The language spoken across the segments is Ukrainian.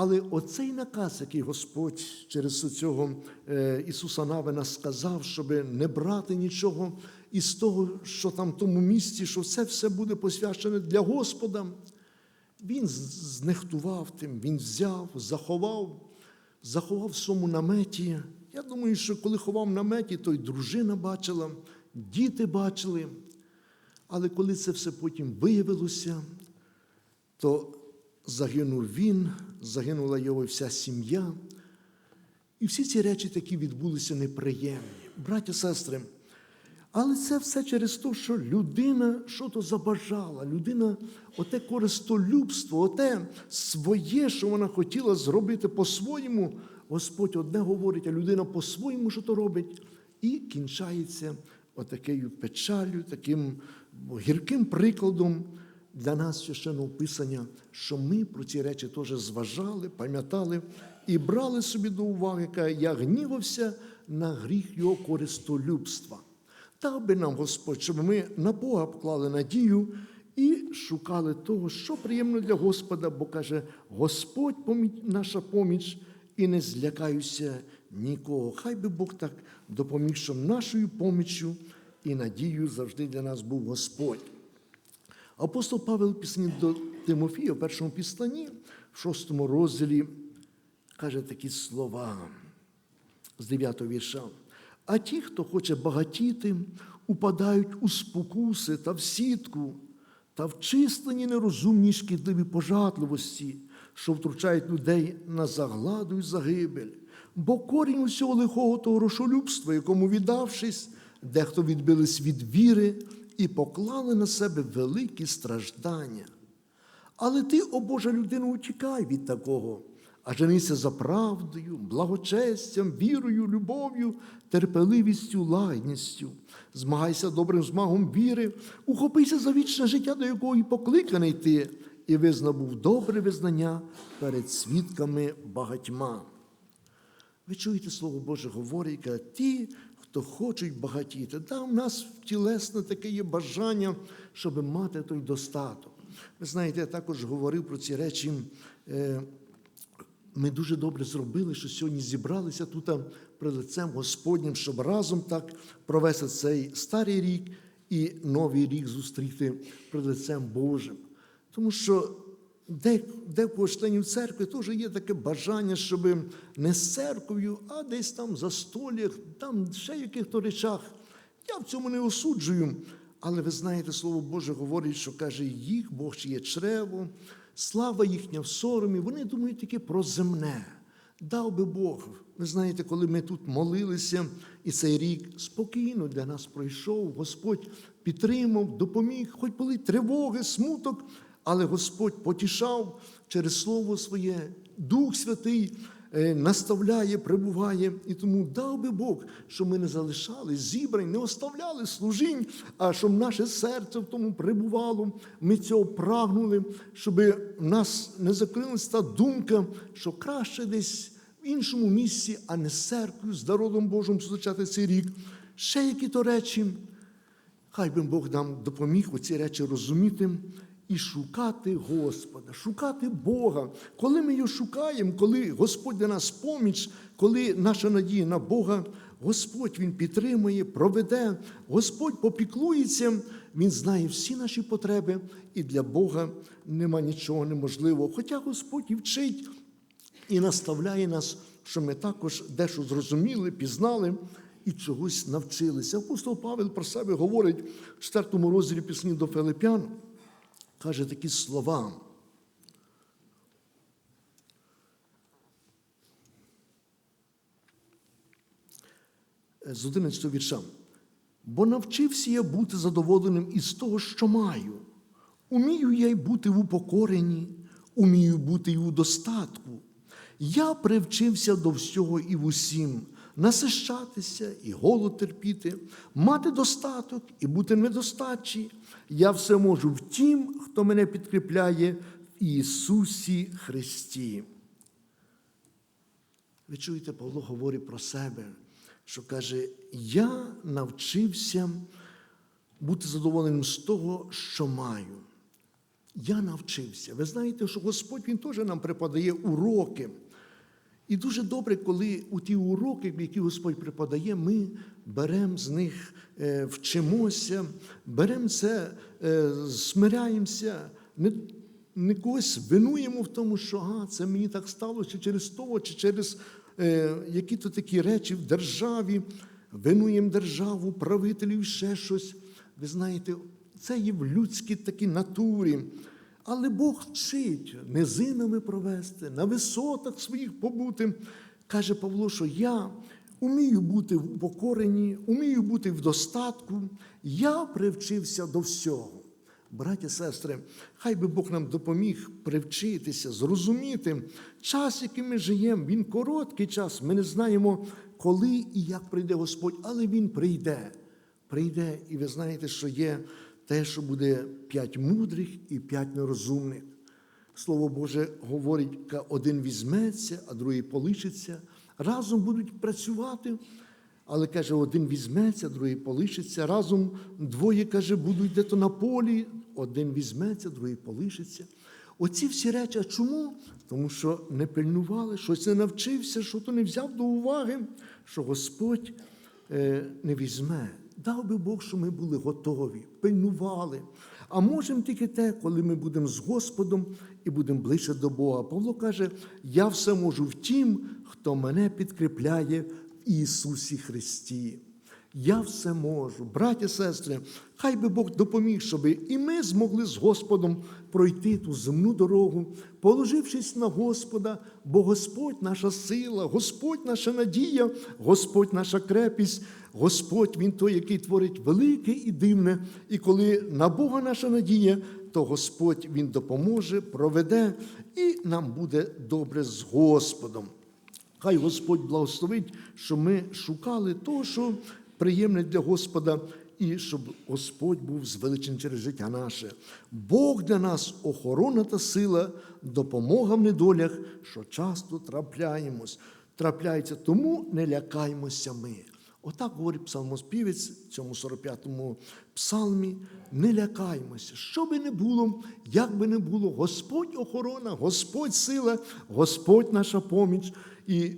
Але оцей наказ, який Господь через цього е, Ісуса Навина сказав, щоб не брати нічого із того, що там в тому місці, що це все буде посвячене для Господа, він знехтував тим, він взяв, заховав, заховав в своєму наметі. Я думаю, що коли ховав наметі, то й дружина бачила, діти бачили. Але коли це все потім виявилося, то загинув він, загинула його вся сім'я. І всі ці речі такі відбулися неприємні. Браття, сестри, але це все через те, що людина що то забажала, людина, оте користолюбство, оте своє, що вона хотіла зробити по-своєму, Господь одне говорить, а людина по-своєму що то робить, і кінчається отакою печалю, таким гірким прикладом для нас священного Писання, що ми про ці речі теж зважали, пам'ятали і брали собі до уваги, каже, я гнівався на гріх його користолюбства. Дав би нам Господь, щоб ми на Бога вклали надію і шукали того, що приємно для Господа, бо каже, Господь наша поміч, і не злякаюся нікого. Хай би Бог так допоміг, щоб нашою поміччю і надією завжди для нас був Господь. Апостол Павел пісні до Тимофія, в першому післанні, в шостому розділі, каже такі слова з 9 вірша. А ті, хто хоче багатіти, упадають у спокуси та в сітку, та в числені нерозумні шкідливі пожадливості, що втручають людей на загладу й загибель. Бо корінь усього лихого того грошолюбства, якому віддавшись, дехто відбились від віри і поклали на себе великі страждання. Але ти, о Божа людина, утікай від такого, а женися за правдою, благочестям, вірою, любов'ю, терпеливістю, лагідністю. Змагайся добрим змагом віри, ухопися за вічне життя, до якого і покликаний ти, і визнабув добре визнання перед свідками багатьма. Ви чуєте Слово Боже говорить, ті, хто хочуть багатіти. Да, у нас тілесне таке є бажання, щоб мати той достаток. Ви знаєте, я також говорив про ці речі. е, Ми дуже добре зробили, що сьогодні зібралися тут при лицем Господнім, щоб разом так провести цей старий рік і новий рік зустріти при лицем Божим. Тому що де, де в членів церкви теж є таке бажання, щоб не з церков'ю, а десь там за столях, там ще яких-то речах. Я в цьому не осуджую. Але ви знаєте, Слово Боже говорить, що каже, їх Бог є чрево, слава їхня в соромі. Вони думають тільки про земне. Дав би Бог. Ви знаєте, коли ми тут молилися, і цей рік спокійно для нас пройшов, Господь підтримав, допоміг, хоч були тривоги, смуток, але Господь потішав через Слово своє, Дух Святий е, наставляє, прибуває. І тому дав би Бог, щоб ми не залишали зібрань, не оставляли служінь, а щоб наше серце в тому прибувало. Ми цього прагнули, щоб в нас не закрилася та думка, що краще десь в іншому місці, а не з церквою, з народом Божим зустрічати цей рік. Ще які то речі. Хай би Бог нам допоміг оці речі розуміти і шукати Господа, шукати Бога. Коли ми його шукаємо, коли Господь для нас поміч, коли наша надія на Бога, Господь Він підтримує, проведе, Господь попіклується, Він знає всі наші потреби, і для Бога нема нічого неможливого. Хоча Господь і вчить і наставляє нас, що ми також дещо зрозуміли, пізнали і чогось навчилися. Апостол Павел про себе говорить в 4 розділі пісні до Филип'ян, каже такі слова. З 11 вірша. Бо навчився я бути задоволеним із того, що маю. Умію я й бути в упокоренні, умію бути й у достатку. Я привчився до всього і в усім, насищатися і голод терпіти, мати достаток і бути недостачі. Я все можу в тім, хто мене підкріпляє в Ісусі Христі. Ви чуєте, Павло говорить про себе, що каже: Я навчився бути задоволеним з того, що маю. я навчився. Ви знаєте, що Господь Він теж нам преподає уроки. І дуже добре, коли у ті уроки, які Господь преподає, ми беремо з них, е, вчимося, беремо це, е, смиряємося, не, не когось винуємо в тому, що а, це мені так сталося чи через того, чи через е, які-то такі речі в державі, винуємо державу, правителів, ще щось. Ви знаєте, це є в людській такій натурі. Але Бог вчить низинами провести, на висотах своїх побути. Каже Павло, що я умію бути в покоренні, умію бути в достатку, я привчився до всього. Браті, сестри, хай би Бог нам допоміг привчитися, зрозуміти час, який ми живемо, він короткий час. Ми не знаємо, коли і як прийде Господь, але Він прийде. Прийде, і ви знаєте, що є те, що буде п'ять мудрих і п'ять нерозумних. Слово Боже говорить, один візьметься, а другий полишиться. Разом будуть працювати, але каже, один візьметься, другий полишиться. Разом двоє, каже, будуть дето на полі, один візьметься, другий полишиться. Оці всі речі, а чому? Тому що не пильнували, щось не навчився, що то не взяв до уваги, що Господь е, не візьме. Дав би Бог, що ми були готові, пильнували. А можемо тільки те, коли ми будемо з Господом і будемо ближче до Бога. Павло каже: я все можу в тім, хто мене підкріпляє в Ісусі Христі. Я все можу, браті, сестри, хай би Бог допоміг, щоб і ми змогли з Господом пройти ту земну дорогу, положившись на Господа, бо Господь наша сила, Господь наша надія, Господь наша крепість, Господь Він той, який творить велике і дивне. І коли на Бога наша надія, то Господь Він допоможе, проведе, і нам буде добре з Господом. Хай Господь благословить, що ми шукали того, що приємне для Господа, і щоб Господь був звеличений через життя наше. Бог для нас охорона та сила, допомога в недолях, що часто трапляємось, трапляється, тому не лякаймося ми. Отак говорить псалмоспівець в цьому 45-му псалмі. Не лякаймося, що би не було, як би не було, Господь охорона, Господь сила, Господь наша поміч. І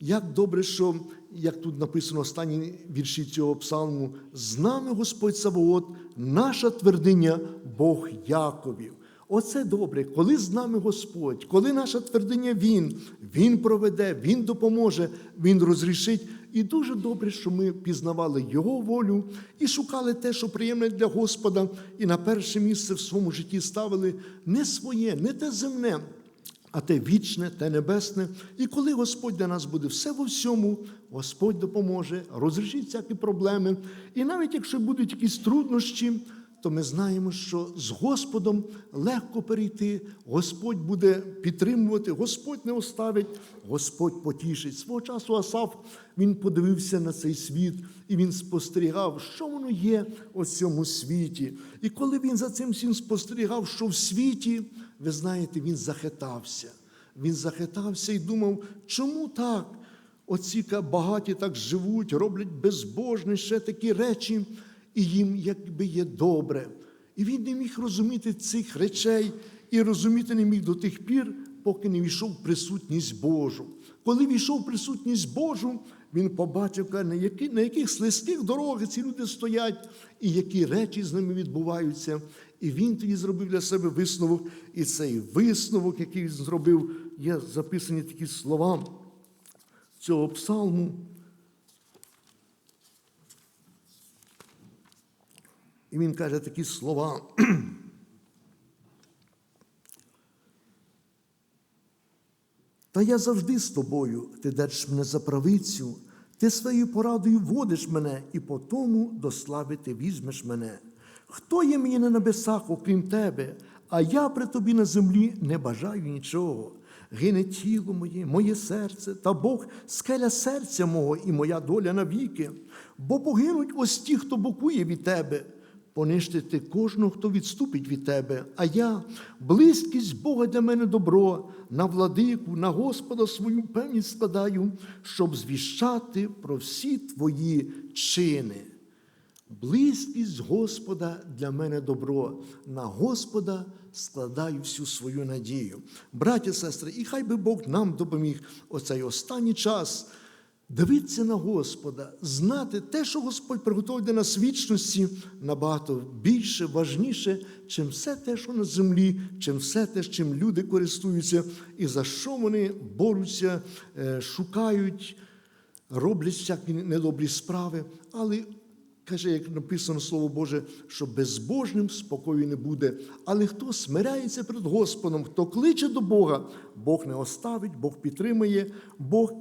як добре, що, як тут написано останні вірші цього псалму, з нами Господь Савоот, наша твердиня, Бог Яковів. Оце добре, коли з нами Господь, коли наша твердиня Він, Він проведе, Він допоможе, Він розрішить. І дуже добре, що ми пізнавали Його волю і шукали те, що приємне для Господа, і на перше місце в своєму житті ставили не своє, не те земне, а те вічне, те небесне. І коли Господь для нас буде все во всьому, Господь допоможе, розрішить всякі проблеми. І навіть якщо будуть якісь труднощі, то ми знаємо, що з Господом легко перейти, Господь буде підтримувати, Господь не оставить, Господь потішить. Свого часу Асаф він подивився на цей світ і він спостерігав, що воно є у цьому світі. І коли він за цим всім спостерігав, що в світі, ви знаєте, він захитався. Він захитався і думав, чому так? Оці багаті так живуть, роблять безбожні ще такі речі і їм якби є добре. І він не міг розуміти цих речей і розуміти не міг до тих пір, поки не війшов присутність Божу. Коли війшов в присутність Божу, він побачив, на, які, на яких слизьких дорогах ці люди стоять, і які речі з ними відбуваються. І він тоді зробив для себе висновок, і цей висновок, який він зробив, є записані такі слова цього псалму. І він каже такі слова. Та я завжди з тобою, ти держиш мене за правицю, ти своєю порадою водиш мене, і по тому до слави ти візьмеш мене. Хто є мені на небесах, окрім тебе, а я при тобі на землі не бажаю нічого. Гине тіло моє, моє серце, та Бог скеля серця мого і моя доля навіки, бо погинуть ось ті, хто бокує від тебе понищити кожного, хто відступить від тебе. А я, близькість Бога для мене добро, на владику, на Господа свою певність складаю, щоб звіщати про всі твої чини. Близькість Господа для мене добро. На Господа складаю всю свою надію. Браті, сестри, і хай би Бог нам допоміг оцей останній час дивитися на Господа, знати те, що Господь приготовив для нас вічності, набагато більше, важніше, чим все те, що на землі, чим все те, чим люди користуються, і за що вони борються, е, шукають, роблять всякі недобрі справи. Але Каже, як написано Слово Боже, що безбожним спокою не буде. Але хто смиряється перед Господом, хто кличе до Бога, Бог не оставить, Бог підтримує, Бог,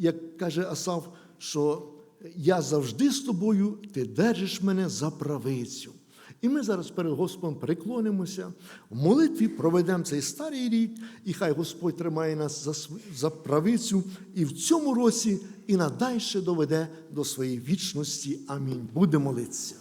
як каже Асав, що я завжди з тобою, ти держиш мене за правицю. І ми зараз перед Господом переклонимося, в молитві проведемо цей старий рік, і хай Господь тримає нас за, за правицю і в цьому році, і надальше доведе до своєї вічності. Амінь. Буде молитися.